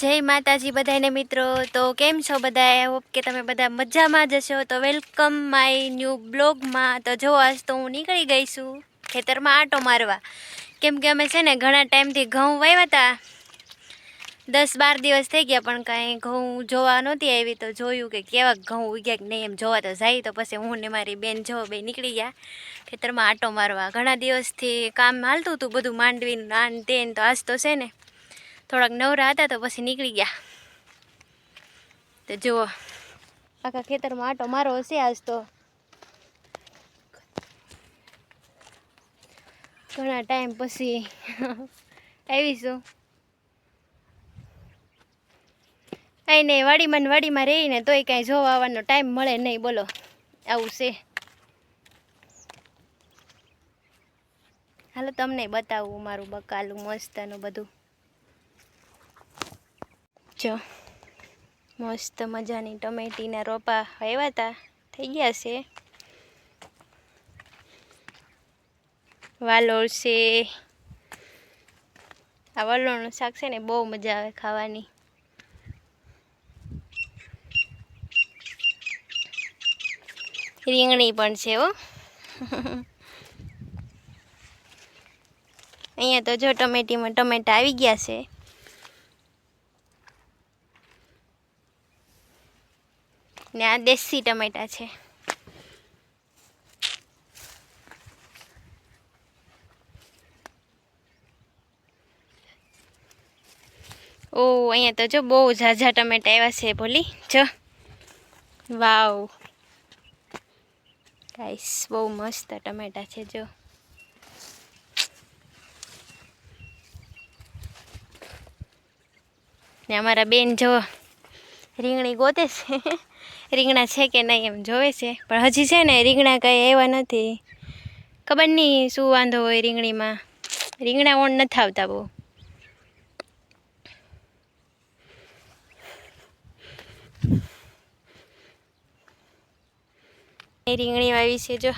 જય માતાજી બધાને મિત્રો. તો કેમ છો બધા હોપ કે તમે બધા મજામાં જ હશો. તો વેલકમ માય ન્યૂ બ્લોગમાં તો જો, આજ તો હું નીકળી ગઈ છું ખેતરમાં આંટો મારવા. કેમ કે અમે છે ને ઘણા ટાઈમથી ઘઉં વાવ્યા હતા. દસ બાર દિવસ થઈ ગયા, પણ કાંઈ ઘઉં જોવા નહોતી આવી. તો જોયું કે કેવા ઘઉં ઉગ્યા કે નહીં એમ જોવા તો જાય. તો પછી હું ને મારી બેન જો બે નીકળી ગયા ખેતરમાં આંટો મારવા. ઘણા દિવસથી કામ હાલતું હતું બધું માંડવીનું આન તેન. તો આજ તો છે ને થોડાક નવરા હતા તો પછી નીકળી ગયા. તો જુઓ. આખા ખેતરમાં આટો મારો હશે આજ તો. ઘણા ટાઈમ પછી આવીશું. અહીં નહીં, વાડીમાં ને વાડીમાં રહીને તોય કાંઈ જોવા આવવાનો ટાઈમ મળે નહીં, બોલો. આવું છે. હાલો, તમને બતાવું મારું બકાલું, મસ્તનું બધું. જો મસ્ત મજાની ટમેટીના રોપા આવ્યા હતા થઈ ગયા છે. વાલોળ છે. આ વલોળનું શાક છે ને, બહુ મજા આવે ખાવાની. રીંગણી પણ છે હો. અહીંયા તો જો ટમેટીમાં ટમેટા આવી ગયા છે. ને આ દેશી ટમેટા છે. ઓ, અહીંયા તો જો બહુ ઝાઝા ટમેટા આવ્યા છે, ભોલી. જો. વાવ. ગાઈસ બહુ મસ્ત ટમેટા છે, જો. ને અમારા બેન જો રીંગણી ગોતે છે. રીંગણા છે કે નહીં એમ જોવે છે. પણ હજી છે ને રીંગણા કંઈ એવા નથી. ખબર નહીં શું વાંધો હોય રીંગણીમાં. રીંગણા ઓણ નથી આવતા બહુ. રીંગણી વાવી છે જો.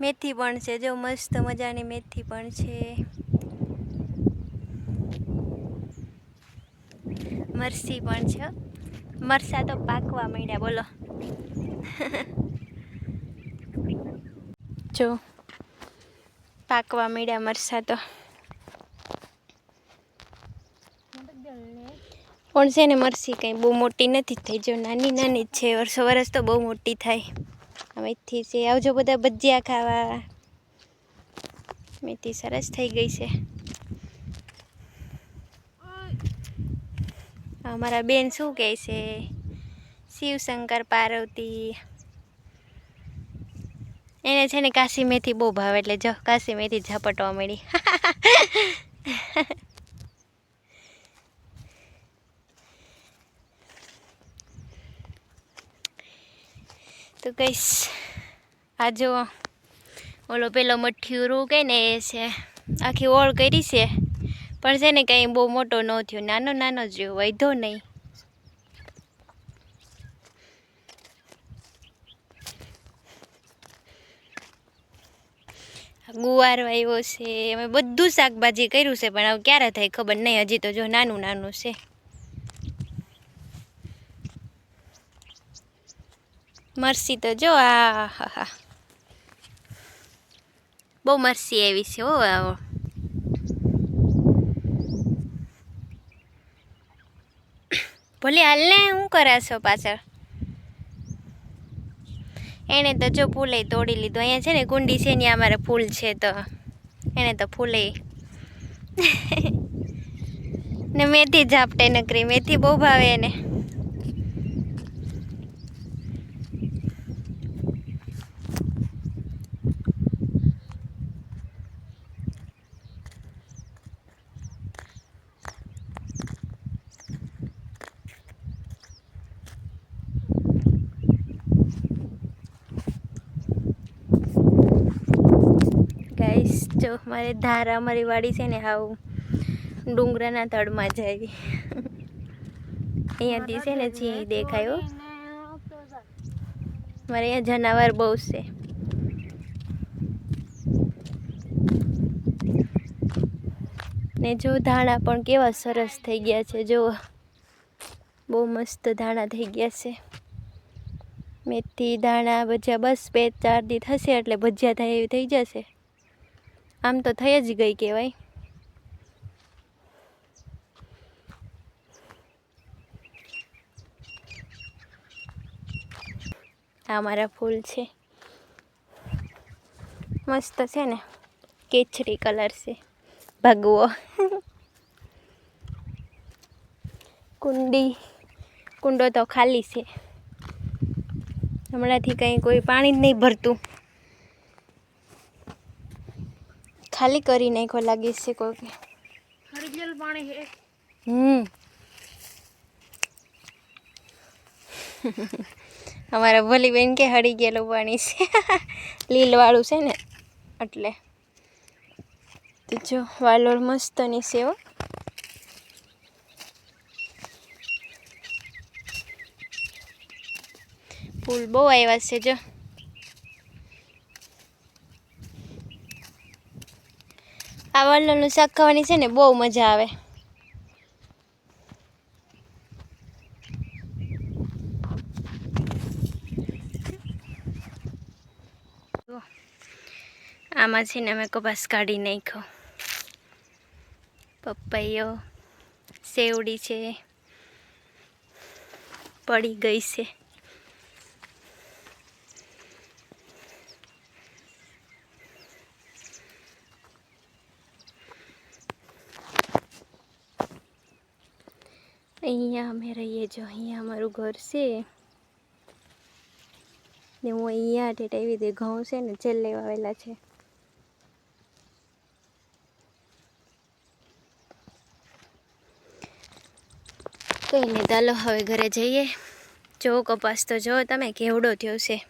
મેથી પણ છે, જો મસ્ત મજાની મેથી પણ છે. મરસી પણ છે. મરસા તો પાકવા માંડ્યા, બોલો. જો, પાકવા માંડ્યા મરસા તો. પણ છે ને મરસી કંઈ બહુ મોટી નથી થઈ. જો નાની નાની જ છે, વર્ષો વર્ષ તો બહુ મોટી થાય. મેથી છે, આવજો બધા ભજીયા ખાવા. મેથી સરસ થઈ ગઈ છે. અમારા બેન શું કહે છે? શિવશંકર પાર્વતી. એને છે ને કાશી મેથી બહુ ભાવે, એટલે જો કાશી મેથી ઝપટવા મળી. તો કહીશ આ જો ઓલો પેલો મઠ્ઠિયું રૂ ને એ છે. આખી ઓળ કરી છે. પણ છે ને કંઈ બહુ મોટો ન થયો, નાનો નાનો જ રહ્યો, વૈધો નહીં. ગુવાર વાવ્યો છે, અમે બધું શાકભાજી કર્યું છે, પણ હવે ક્યારે થાય ખબર નહીં, હજી તો જો નાનું નાનું છે. મરસી તો જો, આ હા હા. બહુ મરસી એવી છે હો ભલે હાલને શું કરાશો પાછળ? એણે તો જો ફૂલે તોડી લીધું. અહીંયા છે ને કુંડી છે ને અમારે ફૂલ છે તો એણે તો ફૂલે. ને મેથી ઝાપટે નકરી. મેથી બહુ ભાવે એને ગાઈસ જો, મારે ધાર અમારી વાડી છે ને હાવ ડુંગરાના તળમાં જાય અહીંયાથી છે ને જી દેખાયો. મારે અહીંયા જનાવર બહુ છે. ને જો ધાણા પણ કેવા સરસ થઈ ગયા છે, જો. બહુ મસ્ત ધાણા થઈ ગયા છે. મેથી, ધાણા, ભજીયા, બસ બે ચાર દી થશે એટલે ભજીયા થાય એવી થઈ જશે. આમ તો થઈ જ ગઈ કહેવાય. આ મારા ફૂલ છે. મસ્ત છે ને. કેચરી કલર છે. ભગવો. કુંડી. કુંડો તો ખાલી છે. હમણાંથી કંઈ કોઈ પાણી જ નહીં ભરતું. ખાલી કરી નાખો લાગે છે કોઈ હરિજલ પાણી હે. હમ. અમારા ભલી બેન કે હળી ગયેલું પાણી છે. લીલવાળું છે ને એટલે. તો જો વાલોળ મસ્તની છે હો. ફૂલ બહુ આવ્યા છે જો. આ વાલોળનું શાક ખાવાની છે ને, બહુ મજા આવે. આમાં છે ને, અમે કપાસ કાઢી નાખ્યો પપૈયો, સેવડી છે, પડી ગઈ છે અહીંયા અમે રહીએ જો અહીંયા અમારું ઘર છે. ને હું અહીંયા ઠેઠ એવી રીતે ઘઉં છે ને છેલ્લે વાવેલા છે. કંઈ નહીં ચાલો હવે ઘરે જઈએ. જો કપાસ તો જો, તમે કેવડો થયો છે?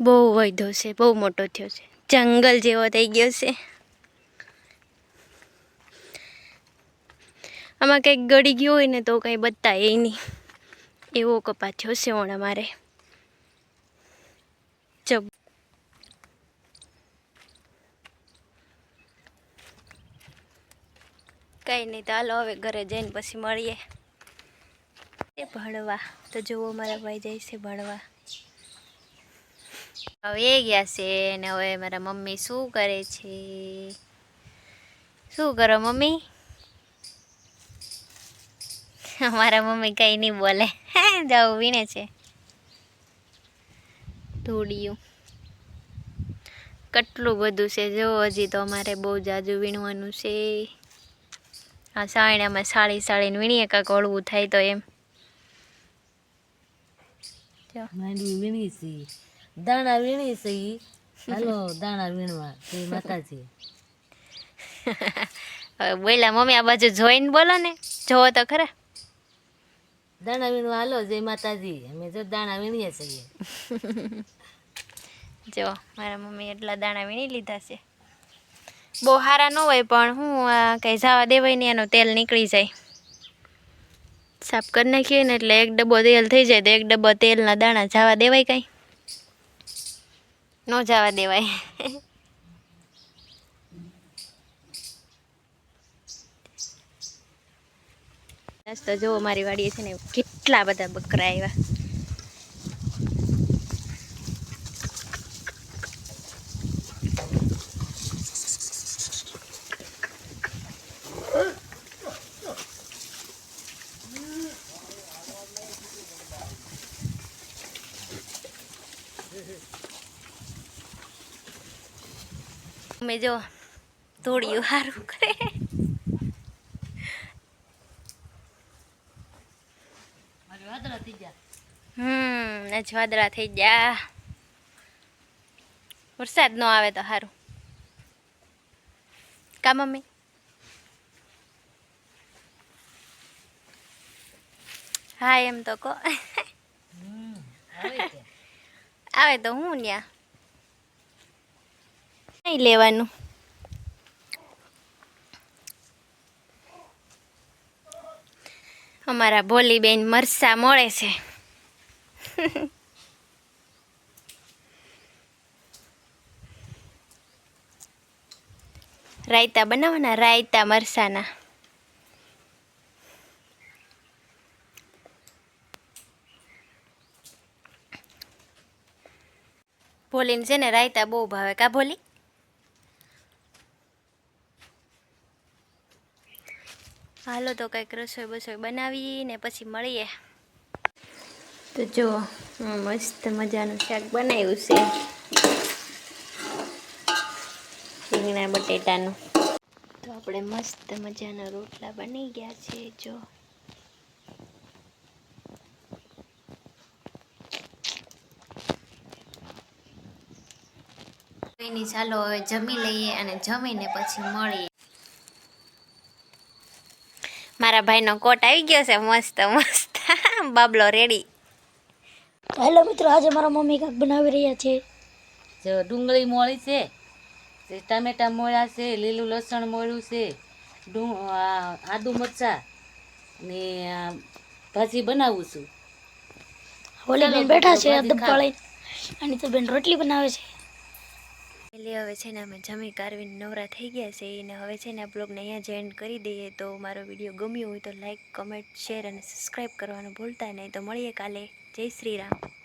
બહુ વધ્યો છે, બહુ મોટો થયો છે. જંગલ જેવો થઈ ગયો છે. આમાં કંઈક ગળી ગયું હોય ને તો કંઈ બતાય નહીં. એવો કપાસ થયો ઓણ અમારે. જબ. કંઈ નહીં હાલો હવે ઘરે જઈને પછી મળીએ. એ ભણવા. તો જુઓ મારા ભાઈ જાય છે ભણવા. હવે ગયા છે ને હવે મારા મમ્મી શું કરે છે? શું કરો મમ્મી? મારા મમ્મી કંઈ નહીં બોલે. જાઉં વીણે છે. ધૂળિયું. કેટલું બધું છે. જો હજી તો અમારે બહુ જાજુ વીણવાનું છે. આ સાયણામાં સાળી સાળીને વીણીએ કાંક હળવું થાય તો એમ. વીણી છે. દાણા વીણી છે. હાલો દાણા વીણવા. માતાજી. બોલ્યા મમ્મી આ બાજુ જોઈને બોલો ને. જોવો તો ખરા. દાણા વીણવા હાલો, જય માતાજી. અમે જો દાણા વીણીએ છીએ. જો, મારા મમ્મી એટલા દાણા વીણી લીધા છે. બહુ સારા ન હોય, પણ હું કંઈ જવા દેવાય નહીં, એનું તેલ નીકળી જાય. સાફ કરી નાખીએ ને એટલે એક ડબ્બો તેલ થઈ જાય, તો એક ડબ્બો તેલના દાણા જવા દેવાય કાંઈ? ન જવા દેવાય. આજ તો જો મારી વાડીએ છે ને કેટલા બધા બકરા આવ્યા. અમે જો ધોળિયું સારું કરે. હમ આજ થઈ ગયા. વરસાદ ન આવે તો સારું કા મમ્મી? હા એમ તો કહો. આવે તો હું ન્યા. નહીં લેવાનું. અમારા ભોલીબેન મરસા મળે છે. રાયતા બનાવવાના, રાયતા મરસાના. ભોલીને છે ને રાયતા બહુ ભાવે. કા ભોલી? હાલો તો કંઈક રસોઈ બસોઈ બનાવી ને પછી મળીએ. તો જો હું મસ્ત મજાનું શાક બનાવ્યું છે. રીંગણા બટેટાનું. તો આપણે મસ્ત મજાના રોટલા બની ગયા છે જો. ચાલો હવે જમી લઈએ અને જમીને પછી મળીએ. મારા ભાઈનો કોટ આવી ગયો છે મસ્ત મસ્ત. બાબલો રેડી હેલો મિત્રો આજે મારા મમ્મી કાંક બનાવી રહ્યા છે. જો ડુંગળી મોળી છે ટામેટા મોળ્યા છે લીલું લસણ મોળ્યું છે આદુ મરચા ને ભાજી બનાવું છું. બેન બેઠા છે અને તો બેન રોટલી બનાવે છે. એટલે હવે છે ને અમે જમી, કારવીને નવરા થઈ ગયા છે. અને હવે છે ને આ બ્લોગને અહીંયા જ કરી દઈએ. તો મારો વીડિયો ગમ્યો હોય તો લાઈક કમેન્ટ શેર અને સબસ્ક્રાઈબ કરવાનું ભૂલતા નહીં. તો મળીએ કાલે. જય શ્રી રામ.